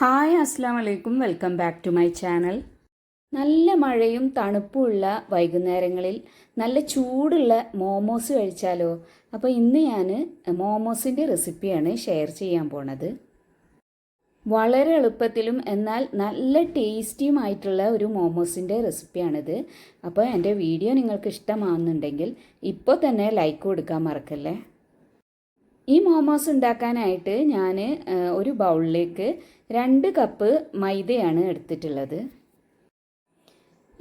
Hi അസ്സാം വലൈക്കും welcome back to my channel. നല്ല മഴയും തണുപ്പുമുള്ള വൈകുന്നേരങ്ങളിൽ നല്ല ചൂടുള്ള മോമോസ് കഴിച്ചാലോ? അപ്പോൾ ഇന്ന് ഞാൻ മോമോസിന്റെ റെസിപ്പിയാണ് ഷെയർ ചെയ്യാൻ പോണത്. വളരെ എളുപ്പത്തിലും എന്നാൽ നല്ല ടേസ്റ്റിയുമായിട്ടുള്ള ഒരു മോമോസിന്റെ റെസിപ്പിയാണിത്. അപ്പോൾ എന്റെ വീഡിയോ നിങ്ങൾക്ക് ഇഷ്ടമാകുന്നുണ്ടെങ്കിൽ ഇപ്പോൾ തന്നെ ലൈക്ക് കൊടുക്കാൻ മറക്കല്ലേ? ഈ മോമോസ് ഉണ്ടാക്കാനായിട്ട് ഞാൻ ഒരു ബൗളിലേക്ക് രണ്ട് കപ്പ് മൈദയാണ് എടുത്തിട്ടുള്ളത്.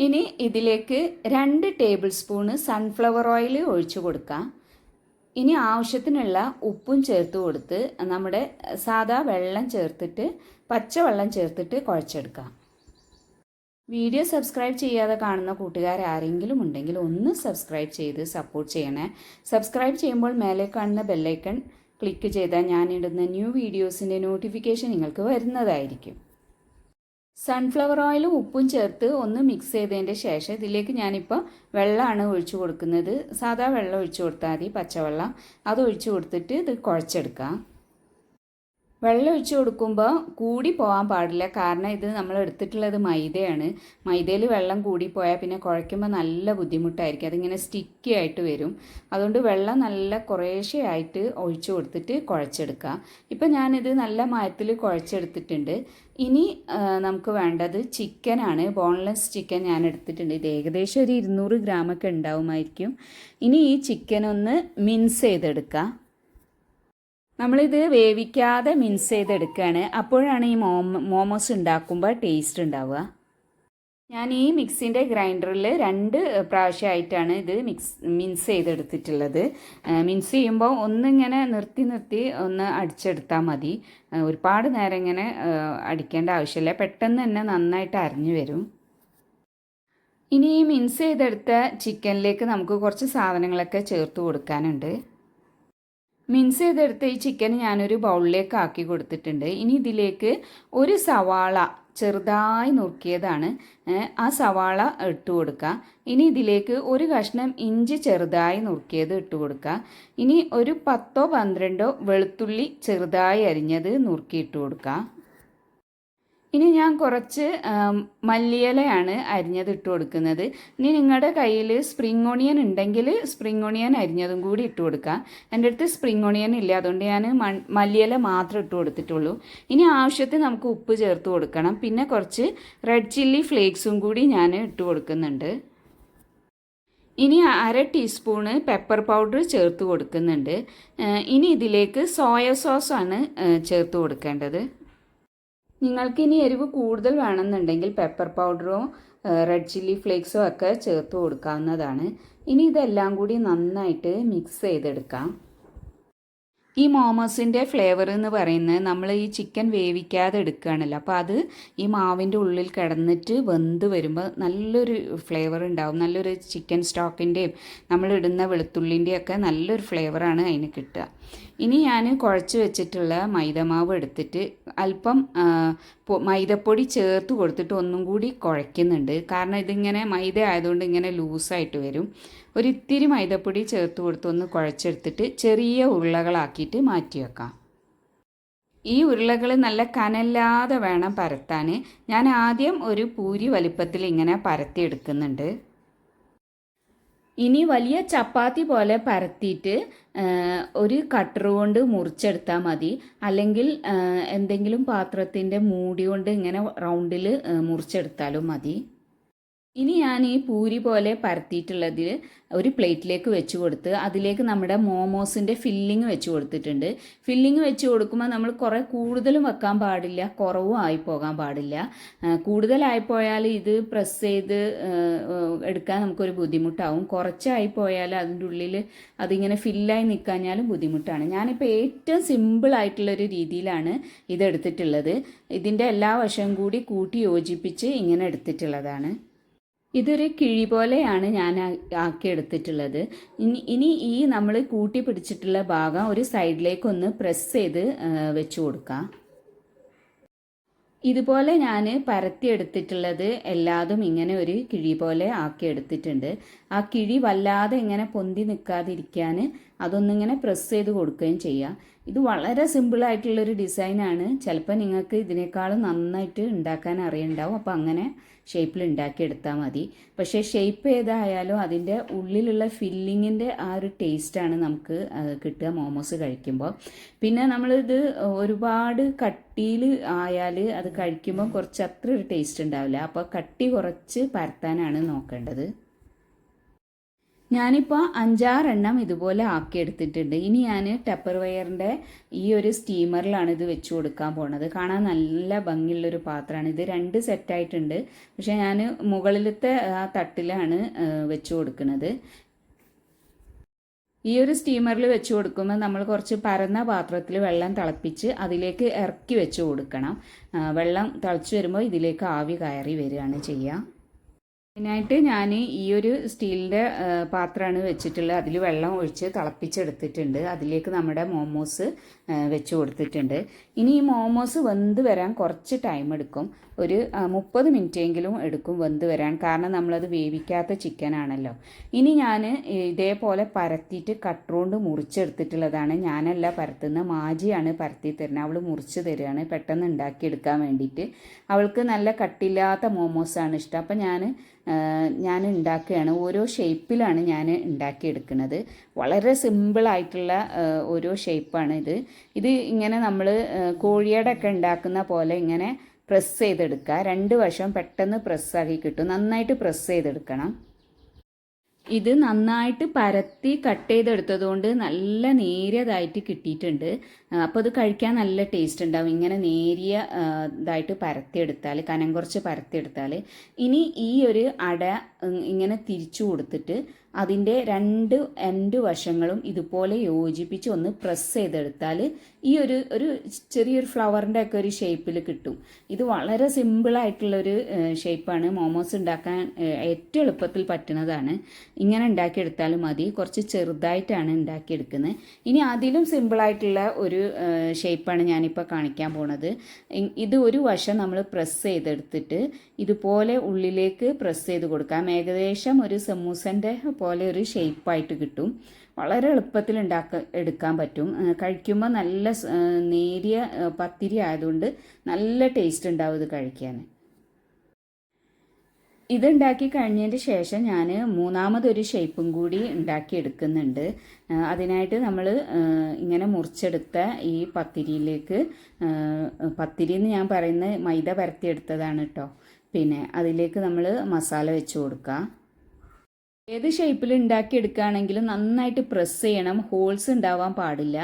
ഇനി ഇതിലേക്ക് രണ്ട് ടേബിൾ സ്പൂണ് സൺഫ്ലവർ ഓയിൽ ഒഴിച്ചു കൊടുക്കാം. ഇനി ആവശ്യത്തിനുള്ള ഉപ്പും ചേർത്ത് കൊടുത്ത് നമ്മുടെ സാദാ വെള്ളം ചേർത്തിട്ട് പച്ചവെള്ളം ചേർത്തിട്ട് കുഴച്ചെടുക്കാം. വീഡിയോ സബ്സ്ക്രൈബ് ചെയ്യാതെ കാണുന്ന കൂട്ടുകാർ ആരെങ്കിലും ഉണ്ടെങ്കിൽ ഒന്ന് സബ്സ്ക്രൈബ് ചെയ്ത് സപ്പോർട്ട് ചെയ്യണേ. സബ്സ്ക്രൈബ് ചെയ്യുമ്പോൾ മേലെ കാണുന്ന ബെല്ലൈക്കൺ ക്ലിക്ക് ചെയ്താൽ ഞാനിടുന്ന ന്യൂ വീഡിയോസിന്റെ നോട്ടിഫിക്കേഷൻ നിങ്ങൾക്ക് വരുന്നതായിരിക്കും. സൺഫ്ലവർ ഓയിലും ഉപ്പും ചേർത്ത് ഒന്ന് മിക്സ് ചെയ്തതിന്റെ ശേഷം ഇതിലേക്ക് ഞാനിപ്പോൾ വെള്ളമാണ് ഒഴിച്ചു കൊടുക്കുന്നത്. സാധാ വെള്ളം ഒഴിച്ചു കൊടുത്താൽ മതി പച്ചവെള്ളം. അത് ഒഴിച്ചു കൊടുത്തിട്ട് ഇത് കുഴച്ചെടുക്കാം. വെള്ളം ഒഴിച്ചു കൊടുക്കുമ്പോൾ കൂടി പോകാൻ പാടില്ല. കാരണം ഇത് നമ്മൾ എടുത്തിട്ടുള്ളത് മൈദയാണ്. മൈദയിൽ വെള്ളം കൂടി പിന്നെ കുഴയ്ക്കുമ്പോൾ നല്ല ബുദ്ധിമുട്ടായിരിക്കും. അതിങ്ങനെ സ്റ്റിക്കി ആയിട്ട് വരും. അതുകൊണ്ട് വെള്ളം നല്ല കുറേശ്ശെ ആയിട്ട് ഒഴിച്ചു കൊടുത്തിട്ട് കുഴച്ചെടുക്കുക ഇപ്പം ഞാനിത് നല്ല മയത്തിൽ കുഴച്ചെടുത്തിട്ടുണ്ട്. ഇനി നമുക്ക് വേണ്ടത് ചിക്കനാണ് ബോൺലെസ് ചിക്കൻ ഞാൻ എടുത്തിട്ടുണ്ട്. ഇത് ഏകദേശം ഒരു ഇരുന്നൂറ് ഗ്രാമൊക്കെ ഉണ്ടാവുമായിരിക്കും. ഇനി ഈ ചിക്കനൊന്ന് മിൻസ് ചെയ്തെടുക്കുക നമ്മളിത് വേവിക്കാതെ മിൻസ് ചെയ്തെടുക്കുകയാണ് അപ്പോഴാണ് ഈ മോമോ മോമോസ് ഉണ്ടാക്കുമ്പോൾ ടേസ്റ്റ് ഉണ്ടാവുക. ഞാൻ ഈ മിക്സിന്റെ ഗ്രൈൻഡറിൽ രണ്ട് പ്രാവശ്യമായിട്ടാണ് ഇത് മിക്സ് മിൻസ് ചെയ്തെടുത്തിട്ടുള്ളത്. മിൻസ് ചെയ്യുമ്പോൾ ഒന്നിങ്ങനെ നിർത്തി നിർത്തി ഒന്ന് അടിച്ചെടുത്താൽ മതി. ഒരുപാട് നേരം ഇങ്ങനെ അടിക്കേണ്ട ആവശ്യമില്ല. പെട്ടെന്ന് തന്നെ നന്നായിട്ട് അരിഞ്ഞു വരും. ഇനി ഈ മിൻസ് ചെയ്തെടുത്ത ചിക്കനിലേക്ക് നമുക്ക് കുറച്ച് സാധനങ്ങളൊക്കെ ചേർത്ത് കൊടുക്കാനുണ്ട്. മിൻസ് ചെയ്തെടുത്ത ഈ ചിക്കൻ ഞാനൊരു ബൗളിലേക്ക് ആക്കി കൊടുത്തിട്ടുണ്ട്. ഇനി ഇതിലേക്ക് ഒരു സവാള ചെറുതായി നുറുക്കിയതാണ്. ആ സവാള ഇട്ട് കൊടുക്കുക. ഇനി ഇതിലേക്ക് ഒരു കഷ്ണം ഇഞ്ചി ചെറുതായി നുറുക്കിയത് ഇട്ട് കൊടുക്കുക. ഇനി ഒരു പത്തോ പന്ത്രണ്ടോ വെളുത്തുള്ളി ചെറുതായി അരിഞ്ഞത് നുറുക്കി ഇട്ട് കൊടുക്കുക. ഇനി ഞാൻ കുറച്ച് മല്ലിയിലയാണ് അരിഞ്ഞത് ഇട്ട് കൊടുക്കുന്നത്. ഇനി നിങ്ങളുടെ കയ്യിൽ സ്പ്രിംഗ് ഓണിയൻ ഉണ്ടെങ്കിൽ സ്പ്രിംഗ് ഓണിയൻ അരിഞ്ഞതും കൂടി ഇട്ട് കൊടുക്കാം. എന്റെ അടുത്ത് സ്പ്രിംഗ് ഓണിയൻ ഇല്ല. അതുകൊണ്ട് ഞാൻ മല്ലിയില മാത്രം ഇട്ട് കൊടുത്തിട്ടുള്ളൂ. ഇനി ആവശ്യത്തിന് നമുക്ക് ഉപ്പ് ചേർത്ത് കൊടുക്കണം. പിന്നെ കുറച്ച് റെഡ് ചില്ലി ഫ്ലേക്സും കൂടി ഞാൻ ഇട്ട് കൊടുക്കുന്നുണ്ട്. ഇനി അര ടീസ്പൂണ് പെപ്പർ പൗഡർ ചേർത്ത് കൊടുക്കുന്നുണ്ട്. ഇനി ഇതിലേക്ക് സോയ സോസാണ് ചേർത്ത് കൊടുക്കേണ്ടത്. നിങ്ങൾക്ക് ഇനി എരിവ് കൂടുതൽ വേണമെന്നുണ്ടെങ്കിൽ പെപ്പർ പൗഡറോ റെഡ് ചില്ലി ഫ്ലേക്സോ ഒക്കെ ചേർത്ത് കൊടുക്കാവുന്നതാണ്. ഇനി ഇതെല്ലാം കൂടി നന്നായിട്ട് മിക്സ് ചെയ്തെടുക്കാം. ഈ മോമോസിന്റെ ഫ്ലേവർ എന്ന് പറയുന്നത് നമ്മൾ ഈ ചിക്കൻ വേവിക്കാതെ എടുക്കുകയാണല്ലോ. അപ്പോൾ അത് ഈ മാവിന്റെ ഉള്ളിൽ കിടന്നിട്ട് വെന്ത് വരുമ്പോൾ നല്ലൊരു ഫ്ലേവർ ഉണ്ടാവും. നല്ലൊരു ചിക്കൻ സ്റ്റോക്കിന്റെയും നമ്മളിടുന്ന വെളുത്തുള്ളിന്റെയും ഒക്കെ നല്ലൊരു ഫ്ലേവറാണ് അതിന് കിട്ടുക. ഇനി ഞാൻ കുഴച്ച് വെച്ചിട്ടുള്ള മൈദമാവ് എടുത്തിട്ട് അല്പം മൈദപ്പൊടി ചേർത്ത് കൊടുത്തിട്ട് ഒന്നും കൂടി കുഴയ്ക്കുന്നുണ്ട്. കാരണം ഇതിങ്ങനെ മൈദ ആയതുകൊണ്ട് ഇങ്ങനെ ലൂസായിട്ട് വരും. ഒരിത്തിരി മൈദപ്പൊടി ചേർത്ത് കൊടുത്ത് ഒന്ന് കുഴച്ചെടുത്തിട്ട് ചെറിയ ഉരുളകളാക്കിയിട്ട് മാറ്റി വെക്കാം. ഈ ഉരുളകൾ നല്ല കനല്ലാതെ വേണം പരത്താൻ ഞാൻ ആദ്യം ഒരു പൂരി വലിപ്പത്തിൽ ഇങ്ങനെ പരത്തി എടുക്കുന്നുണ്ട്. ഇനി വലിയ ചപ്പാത്തി പോലെ പരത്തിയിട്ട് ഒരു കട്ടർ കൊണ്ട് മുറിച്ചെടുത്താൽ മതി. അല്ലെങ്കിൽ എന്തെങ്കിലും പാത്രത്തിന്റെ മൂടി കൊണ്ട് ഇങ്ങനെ റൗണ്ടിൽ മുറിച്ചെടുത്താലും മതി. ഇനി ഞാൻ ഈ പൂരി പോലെ പരത്തിയിട്ടുള്ളതിൽ ഒരു പ്ലേറ്റിലേക്ക് വെച്ച് കൊടുത്ത് അതിലേക്ക് നമ്മുടെ മോമോസിന്റെ ഫില്ലിങ് വെച്ച് കൊടുത്തിട്ടുണ്ട്. ഫില്ലിങ് വെച്ച് കൊടുക്കുമ്പോൾ നമ്മൾ കുറേ കൂടുതലും വെക്കാൻ പാടില്ല കുറവും ആയിപ്പോകാൻ പോകാൻ പാടില്ല കൂടുതലായിപ്പോയാൽ ഇത് പ്രസ് ചെയ്ത് എടുക്കാൻ നമുക്കൊരു ബുദ്ധിമുട്ടാവും. കുറച്ചായി പോയാൽ അതിന്റെ ഉള്ളിൽ അതിങ്ങനെ ഫില്ലായി നിൽക്കാഞ്ഞാലും ബുദ്ധിമുട്ടാണ്. ഞാനിപ്പോൾ ഏറ്റവും സിമ്പിൾ ആയിട്ടുള്ളൊരു രീതിയിലാണ് ഇതെടുത്തിട്ടുള്ളത്. ഇതിന്റെ എല്ലാ വശവും കൂടി കൂട്ടി യോജിപ്പിച്ച് ഇങ്ങനെ എടുത്തിട്ടുള്ളതാണ്. ഇതൊരു കിഴി പോലെയാണ് ഞാൻ ആക്കിയെടുത്തിട്ടുള്ളത്. ഇനി ഇനി ഈ നമ്മൾ കൂട്ടി പിടിച്ചിട്ടുള്ള ഭാഗം ഒരു സൈഡിലേക്കൊന്ന് പ്രസ് ചെയ്ത് വെച്ച് കൊടുക്കാം. ഇതുപോലെ ഞാൻ പരത്തിയെടുത്തിട്ടുള്ളത് എല്ലാതും ഇങ്ങനെ ഒരു കിഴി പോലെ ആക്കി ആക്കിയെടുത്തിട്ടുണ്ട്. ആ കിഴി വല്ലാതെ ഇങ്ങനെ പൊന്തി നിൽക്കാതിരിക്കാൻ അതൊന്നിങ്ങനെ പ്രസ് ചെയ്ത് കൊടുക്കുകയും ചെയ്യാം. ഇത് വളരെ സിമ്പിളായിട്ടുള്ളൊരു ഡിസൈനാണ് ചിലപ്പോൾ നിങ്ങൾക്ക് ഇതിനേക്കാളും നന്നായിട്ട് ഉണ്ടാക്കാൻ അറിയണ്ടാവും. അപ്പോൾ അങ്ങനെ ഷേപ്പിൽ ഉണ്ടാക്കിയെടുത്താൽ മതി. പക്ഷേ ഷേപ്പ് ഏതായാലും അതിന്റെ ഉള്ളിലുള്ള ഫില്ലിങ്ങിന്റെ ആ ഒരു ടേസ്റ്റാണ് നമുക്ക് കിട്ടുക മോമോസ് കഴിക്കുമ്പോൾ. പിന്നെ നമ്മളിത് ഒരുപാട് കട്ടിയിൽ ആയാൽ അത് കഴിക്കുമ്പോൾ കുറച്ച് അത്ര ഒരു ടേസ്റ്റ് ഉണ്ടാവില്ല. അപ്പോൾ കട്ടി കുറച്ച് പരത്താനാണ് നോക്കേണ്ടത്. ഞാനിപ്പോൾ അഞ്ചാറെണ്ണം ഇതുപോലെ ആക്കി എടുത്തിട്ടുണ്ട് ഇനി ഞാൻ ടെപ്പർ വയറിന്റെ ഈ ഒരു സ്റ്റീമറിലാണ് ഇത് വെച്ച് കൊടുക്കാൻ പോണത്. കാണാൻ നല്ല ഭംഗിയുള്ളൊരു പാത്രമാണ്. ഇത് രണ്ട് സെറ്റായിട്ടുണ്ട് പക്ഷേ ഞാൻ മുകളിലത്തെ ആ തട്ടിലാണ് വെച്ച് കൊടുക്കുന്നത്. ഈ ഒരു സ്റ്റീമറിൽ വെച്ച് കൊടുക്കുമ്പോൾ നമ്മൾ കുറച്ച് പരന്ന പാത്രത്തിൽ വെള്ളം തിളപ്പിച്ച് അതിലേക്ക് ഇറക്കി വെച്ച് കൊടുക്കണം. വെള്ളം തിളച്ച് വരുമ്പോൾ ഇതിലേക്ക് ആവി കയറി വരികയാണ് ചെയ്യുക അതിനായിട്ട് ഞാൻ ഈ ഒരു സ്റ്റീലിന്റെ പാത്രമാണ് വെച്ചിട്ടുള്ളത്. അതിൽ വെള്ളം ഒഴിച്ച് തിളപ്പിച്ചെടുത്തിട്ടുണ്ട്. അതിലേക്ക് നമ്മുടെ മോമോസ് വെച്ച് കൊടുത്തിട്ടുണ്ട്. ഇനി ഈ മോമോസ് വെന്ത് വരാൻ കുറച്ച് ടൈം എടുക്കും ഒരു മുപ്പത് എങ്കിലും എടുക്കും വെന്ത് വരാൻ. കാരണം നമ്മളത് വേവിക്കാത്ത ചിക്കൻ ആണല്ലോ ഇനി ഞാൻ ഇതേപോലെ പരത്തിയിട്ട് കട്ടറുകൊണ്ട് മുറിച്ചെടുത്തിട്ടുള്ളതാണ്. ഞാനല്ല പരത്തുന്ന. മാജിയാണ് പരത്തി തരുന്നത്. അവൾ മുറിച്ച് തരികയാണ് പെട്ടെന്ന് ഉണ്ടാക്കിയെടുക്കാൻ വേണ്ടിയിട്ട്. അവൾക്ക് നല്ല കട്ടില്ലാത്ത മോമോസാണ് ഇഷ്ടം. അപ്പം ഞാൻ ഞാൻ ഉണ്ടാക്കുകയാണ്. ഓരോ ഷേപ്പിലാണ് ഞാൻ ഉണ്ടാക്കിയെടുക്കുന്നത്. വളരെ സിമ്പിളായിട്ടുള്ള ഓരോ ഷേപ്പാണ് ഇത്. ഇത് ഇങ്ങനെ നമ്മൾ കോഴിയുടെ ഒക്കെ ഉണ്ടാക്കുന്ന പോലെ ഇങ്ങനെ പ്രസ് ചെയ്തെടുക്കുക. രണ്ട് വശം പെട്ടെന്ന് പ്രസ്സാക്കി കിട്ടും. നന്നായിട്ട് പ്രസ് ചെയ്തെടുക്കണം. ഇത് നന്നായിട്ട് പരത്തി കട്ട് ചെയ്തെടുത്തതുകൊണ്ട് നല്ല നേരിയതായിട്ട് കിട്ടിയിട്ടുണ്ട്. അപ്പോൾ അത് കഴിക്കാൻ നല്ല ടേസ്റ്റ് ഉണ്ടാവും. ഇങ്ങനെ നേരിയ ഇതായിട്ട് പരത്തിയെടുത്താൽ കനം കുറച്ച് പരത്തിയെടുത്താൽ ഇനി ഈ ഒരു അട ഇങ്ങനെ തിരിച്ചു കൊടുത്തിട്ട് അതിന്റെ രണ്ട് എൻഡ് വശങ്ങളും ഇതുപോലെ യോജിപ്പിച്ച് ഒന്ന് പ്രസ് ചെയ്തെടുത്താൽ ഈ ഒരു ഒരു ചെറിയൊരു ഫ്ലവറിന്റെ ഒക്കെ ഒരു ഷേപ്പിൽ കിട്ടും. ഇത് വളരെ സിമ്പിളായിട്ടുള്ളൊരു ഷേപ്പാണ് മോമോസ് ഉണ്ടാക്കാൻ ഏറ്റവും എളുപ്പത്തിൽ പറ്റുന്നതാണ്. ഇങ്ങനെ ഉണ്ടാക്കിയെടുത്താലും മതി. കുറച്ച് ചെറുതായിട്ടാണ് ഉണ്ടാക്കിയെടുക്കുന്നത്. ഇനി അതിലും സിമ്പിളായിട്ടുള്ള ഒരു ഷേപ്പാണ് ഞാനിപ്പോൾ കാണിക്കാൻ പോണത്. ഇത് ഒരു വശം നമ്മൾ പ്രസ് ചെയ്തെടുത്തിട്ട് ഇതുപോലെ ഉള്ളിലേക്ക് പ്രസ് ചെയ്ത് കൊടുക്കാം. ഏകദേശം ഒരു സമൂസന്റെ പോലെ ഒരു ഷേപ്പായിട്ട് കിട്ടും. വളരെ എളുപ്പത്തിൽ ഉണ്ടാക്ക എടുക്കാൻ പറ്റും. കഴിക്കുമ്പോൾ നല്ല നേരിയ പത്തിരി ആയതുകൊണ്ട് നല്ല ടേസ്റ്റ് ഉണ്ടാവും ഇത് കഴിക്കാൻ ഇതുണ്ടാക്കി കഴിഞ്ഞതിന് ശേഷം ഞാൻ മൂന്നാമതൊരു ഷേപ്പും കൂടി ഉണ്ടാക്കി എടുക്കുന്നുണ്ട്. അതിനായിട്ട് നമ്മൾ ഇങ്ങനെ മുറിച്ചെടുത്ത ഈ പത്തിരിയിലേക്ക് പത്തിരി എന്ന് ഞാൻ പറയുന്ന മൈദ പരത്തിയെടുത്തതാണ് കേട്ടോ പിന്നെ അതിലേക്ക് നമ്മൾ മസാല വെച്ച് കൊടുക്കുക ഏത് ഷേപ്പിൽ ഉണ്ടാക്കി എടുക്കുകയാണെങ്കിലും നന്നായിട്ട് പ്രസ് ചെയ്യണം ഹോൾസ് ഉണ്ടാവാൻ പാടില്ല.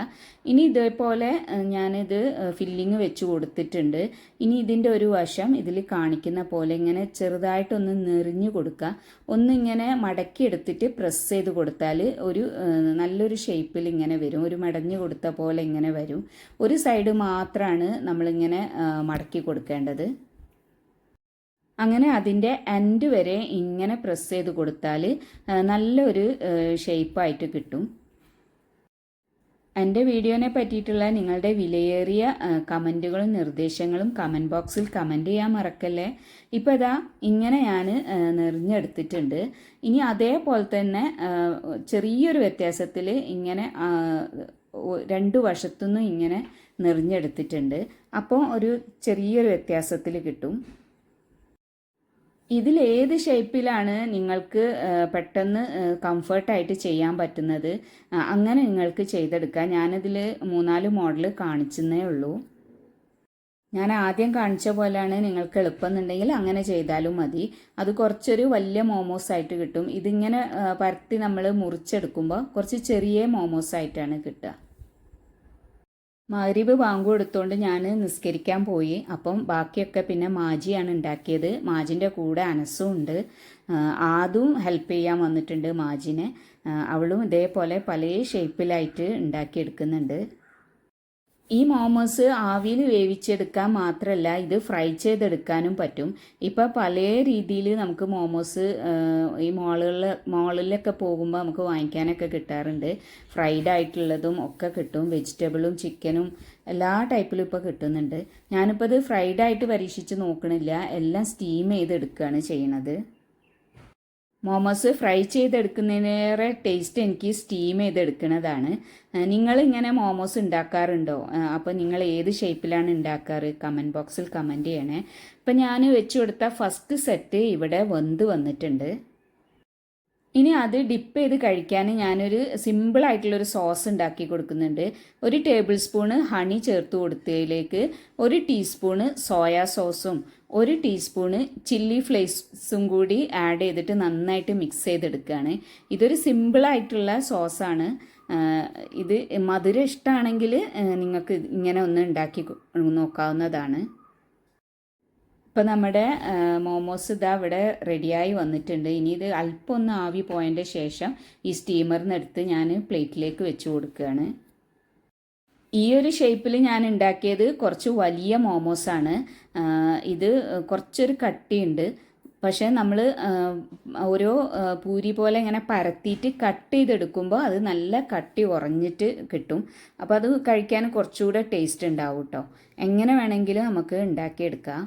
ഇനി ഇതേപോലെ ഞാനിത് ഫില്ലിങ് വെച്ച് കൊടുത്തിട്ടുണ്ട്. ഇനി ഇതിന്റെ ഒരു വശം ഇതിൽ കാണിക്കുന്ന പോലെ ഇങ്ങനെ ചെറുതായിട്ടൊന്ന് നെറിഞ്ഞു കൊടുക്കുക ഒന്നിങ്ങനെ മടക്കി എടുത്തിട്ട് പ്രസ് ചെയ്ത് കൊടുത്താൽ ഒരു നല്ലൊരു ഷേപ്പിൽ ഇങ്ങനെ വരും. ഒരു മടഞ്ഞു കൊടുത്ത പോലെ ഇങ്ങനെ വരും. ഒരു സൈഡ് മാത്രമാണ് നമ്മളിങ്ങനെ മടക്കി കൊടുക്കേണ്ടത്. അങ്ങനെ അതിന്റെ എൻഡ് വരെ ഇങ്ങനെ പ്രസ് ചെയ്ത് കൊടുത്താൽ നല്ലൊരു ഷേപ്പായിട്ട് കിട്ടും. എന്റെ വീഡിയോനെ പറ്റിയിട്ടുള്ള നിങ്ങളുടെ വിലയേറിയ കമന്റുകളും നിർദ്ദേശങ്ങളും കമന്റ് ബോക്സിൽ കമന്റ് ചെയ്യാൻ മറക്കല്ലേ? ഇപ്പോൾ ഇതാ ഇങ്ങനെ ഞാൻ നിറഞ്ഞെടുത്തിട്ടുണ്ട്. ഇനി അതേപോലെ തന്നെ ചെറിയൊരു വ്യത്യാസത്തിൽ ഇങ്ങനെ രണ്ട് വശത്തുനിന്നും ഇങ്ങനെ നിറഞ്ഞെടുത്തിട്ടുണ്ട്. അപ്പോൾ ഒരു ചെറിയൊരു വ്യത്യാസത്തിൽ കിട്ടും. ഇതിൽ ഏത് ഷേപ്പിലാണ് നിങ്ങൾക്ക് പെട്ടെന്ന് കംഫർട്ടായിട്ട് ചെയ്യാൻ പറ്റുന്നത്? അങ്ങനെ നിങ്ങൾക്ക് ചെയ്തെടുക്കാം. ഞാനതിൽ മൂന്നാൽ മോഡൽ കാണിച്ചെന്നേ ഉള്ളൂ. ഞാൻ ആദ്യം കാണിച്ച പോലെയാണ് നിങ്ങൾക്ക് എളുപ്പമെന്നുണ്ടെങ്കിൽ അങ്ങനെ ചെയ്താലും മതി. അത് കുറച്ചൊരു വലിയ മോമോസ് ആയിട്ട് കിട്ടും. ഇതിങ്ങനെ പരത്തി നമ്മൾ മുറിച്ചെടുക്കുമ്പോൾ കുറച്ച് ചെറിയ മോമോസ് ആയിട്ടാണ് കിട്ടുക. മഗ്രിബ് ബാങ്ക് എടുത്തുകൊണ്ട് ഞാൻ നിസ്കരിക്കാൻ പോയി. അപ്പം ബാക്കിയൊക്കെ പിന്നെ മാജിയാണ് ഉണ്ടാക്കിയത് മാജിന്റെ കൂടെ അനസും ഉണ്ട്. ആദും ഹെൽപ്പ് ചെയ്യാൻ വന്നിട്ടുണ്ട് മാജിനെ. അവളും ഇതേപോലെ പല ഷേപ്പിലായിട്ട് ഉണ്ടാക്കിയെടുക്കുന്നുണ്ട് ഈ മോമോസ് ആവിയിൽ വേവിച്ചെടുക്കാൻ മാത്രമല്ല ഇത് ഫ്രൈ ചെയ്തെടുക്കാനും പറ്റും. ഇപ്പം പല രീതിയിൽ നമുക്ക് മോമോസ് ഈ മോളുകളിൽ മോളിലൊക്കെ പോകുമ്പോൾ നമുക്ക് വാങ്ങിക്കാനൊക്കെ കിട്ടാറുണ്ട്. ഫ്രൈഡ് ആയിട്ടുള്ളതും ഒക്കെ കിട്ടും. വെജിറ്റബിളും ചിക്കനും എല്ലാ ടൈപ്പിലും ഇപ്പോൾ കിട്ടുന്നുണ്ട്. ഞാനിപ്പോൾ ഇത് ഫ്രൈഡ് ആയിട്ട് പരീക്ഷിച്ച് നോക്കണില്ല. എല്ലാം സ്റ്റീം ചെയ്തെടുക്കുകയാണ് ചെയ്യണത്. മോമോസ് ഫ്രൈ ചെയ്തെടുക്കുന്നതിനേറെ ടേസ്റ്റ് എനിക്ക് സ്റ്റീം ചെയ്തെടുക്കുന്നതാണ്. നിങ്ങൾ ഇങ്ങനെ മോമോസ് ഉണ്ടാക്കാറുണ്ടോ? അപ്പോൾ നിങ്ങൾ ഏത് ഷേപ്പിലാണ് ഉണ്ടാക്കാറ്? കമന്റ് ബോക്സിൽ കമന്റ് ചെയ്യണേ. അപ്പം ഞാൻ വെച്ചു കൊടുത്ത ഫസ്റ്റ് സെറ്റ് ഇവിടെ വെന്ത് വന്നിട്ടുണ്ട്. ഇനി അത് ഡിപ്പ് ചെയ്ത് കഴിക്കാൻ ഞാനൊരു സിമ്പിളായിട്ടുള്ളൊരു സോസ് ഉണ്ടാക്കി കൊടുക്കുന്നുണ്ട്. ഒരു ടേബിൾ സ്പൂണ് ഹണി ചേർത്ത് കൊടുത്തതിലേക്ക് ഒരു ടീസ്പൂണ് സോയാ സോസും ഒരു ടീസ്പൂണ് ചില്ലി ഫ്ലേക്സും കൂടി ആഡ് ചെയ്തിട്ട് നന്നായിട്ട് മിക്സ് ചെയ്തെടുക്കുകയാണ് ഇതൊരു സിമ്പിളായിട്ടുള്ള സോസാണ് ഇത് മധുരം ഇഷ്ടമാണെങ്കിൽ നിങ്ങൾക്ക് ഇങ്ങനെ ഒന്ന് ഉണ്ടാക്കി നോക്കാവുന്നതാണ്. ഇപ്പം നമ്മുടെ മോമോസ് ഇതാ ഇവിടെ റെഡിയായി വന്നിട്ടുണ്ട്. ഇനി ഇത് അല്പം ഒന്ന് ആവി പോയതിന്റെ ശേഷം ഈ സ്റ്റീമറിനെടുത്ത് ഞാൻ പ്ലേറ്റിലേക്ക് വെച്ച് കൊടുക്കുകയാണ്. ഈ ഒരു ഷേപ്പിൽ ഞാൻ ഉണ്ടാക്കിയത് കുറച്ച് വലിയ മോമോസാണ് ഇത് കുറച്ചൊരു കട്ടിയുണ്ട്. പക്ഷേ നമ്മൾ ഓരോ പൂരി പോലെ ഇങ്ങനെ പരത്തിയിട്ട് കട്ട് ചെയ്തെടുക്കുമ്പോൾ അത് നല്ല കട്ടി ഉറഞ്ഞിട്ട് കിട്ടും. അപ്പോൾ അത് കഴിക്കാൻ കുറച്ചുകൂടെ ടേസ്റ്റ് ഉണ്ടാവും കേട്ടോ. എങ്ങനെ വേണമെങ്കിലും നമുക്ക് ഉണ്ടാക്കിയെടുക്കാം.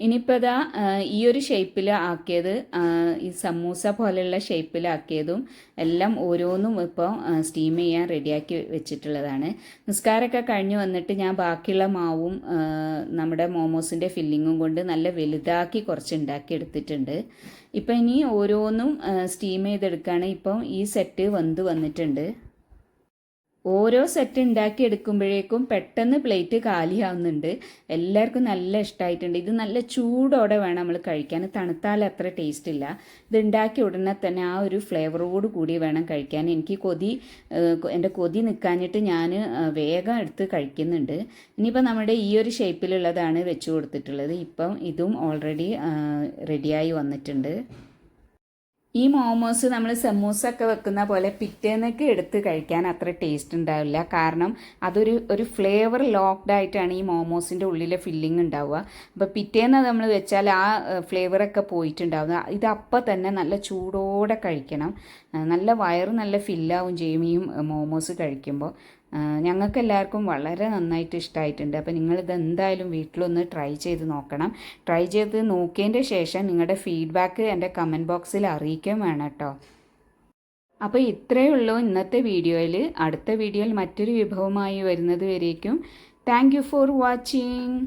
ഇനിയിപ്പോൾ ഇതാ ഈ ഒരു ഷേപ്പിൽ ആക്കിയത് ഈ സമൂസ പോലെയുള്ള ഷേപ്പിലാക്കിയതും എല്ലാം ഓരോന്നും ഇപ്പോൾ സ്റ്റീം ചെയ്യാൻ റെഡിയാക്കി വെച്ചിട്ടുള്ളതാണ്. നിസ്കാരമൊക്കെ കഴിഞ്ഞ് വന്നിട്ട് ഞാൻ ബാക്കിയുള്ള മാവും നമ്മുടെ മോമോസിന്റെ ഫില്ലിങ്ങും കൊണ്ട് നല്ല വലുതാക്കി കുറച്ച് ഉണ്ടാക്കി എടുത്തിട്ടുണ്ട് ഇപ്പം ഇനി ഓരോന്നും സ്റ്റീം ചെയ്തെടുക്കുകയാണ് ഇപ്പം ഈ സെറ്റ് വന്ന് വന്നിട്ടുണ്ട്. ഓരോ സെറ്റ് ഉണ്ടാക്കി എടുക്കുമ്പോഴേക്കും പെട്ടെന്ന് പ്ലേറ്റ് കാലിയാവുന്നുണ്ട്. എല്ലാവർക്കും നല്ല ഇഷ്ടമായിട്ടുണ്ട് ഇത് നല്ല ചൂടോടെ വേണം നമ്മൾ കഴിക്കാൻ. തണുത്താൽ അത്ര ടേസ്റ്റ് ഇല്ല. ഇത് ഉണ്ടാക്കി ഉടനെ തന്നെ ആ ഒരു ഫ്ലേവറോട് കൂടി വേണം കഴിക്കാൻ. എനിക്ക് കൊതി എന്റെ കൊതി നിൽക്കാഞ്ഞിട്ട് ഞാൻ വേഗം എടുത്ത് കഴിക്കുന്നുണ്ട്. ഇനിയിപ്പോൾ നമ്മുടെ ഈ ഒരു ഷേപ്പിലുള്ളതാണ് വെച്ച് കൊടുത്തിട്ടുള്ളത്. ഇപ്പം ഇതും ഓൾറെഡി റെഡിയായി വന്നിട്ടുണ്ട്. ഈ മോമോസ് നമ്മൾ സമൂസ ഒക്കെ വെക്കുന്ന പോലെ പിറ്റേന്നൊക്കെ എടുത്ത് കഴിക്കാൻ അത്ര ടേസ്റ്റ് ഉണ്ടാവില്ല. കാരണം അതൊരു ഒരു ഫ്ലേവർ ലോക്ക്ഡ് ആയിട്ടാണ് ഈ മോമോസിന്റെ ഉള്ളിലെ ഫില്ലിംഗ് ഉണ്ടാവുക. അപ്പോൾ പിറ്റേന്ന് നമ്മൾ വെച്ചാൽ ആ ഫ്ലേവറൊക്കെ പോയിട്ടുണ്ടാവുക ഇത് അപ്പം തന്നെ നല്ല ചൂടോടെ കഴിക്കണം. നല്ല വയറ് നല്ല ഫില്ലാവും ചെയ്യും ഈ മോമോസ് കഴിക്കുമ്പോൾ ഞങ്ങൾക്ക് എല്ലാവർക്കും വളരെ നന്നായിട്ട് ഇഷ്ടമായിട്ടുണ്ട് അപ്പോൾ നിങ്ങളിത് എന്തായാലും വീട്ടിലൊന്ന് ട്രൈ ചെയ്ത് നോക്കണം. ട്രൈ ചെയ്ത് നോക്കിയതിന്റെ ശേഷം നിങ്ങളുടെ ഫീഡ്ബാക്ക് എന്റെ കമന്റ് ബോക്സിൽ അറിയിക്കുകയും വേണം കേട്ടോ. അപ്പോൾ ഇത്രയേ ഉള്ളൂ ഇന്നത്തെ വീഡിയോയിൽ അടുത്ത വീഡിയോയിൽ മറ്റൊരു വിഭവമായി വരുന്നത് വരേക്കും. Thank for watching.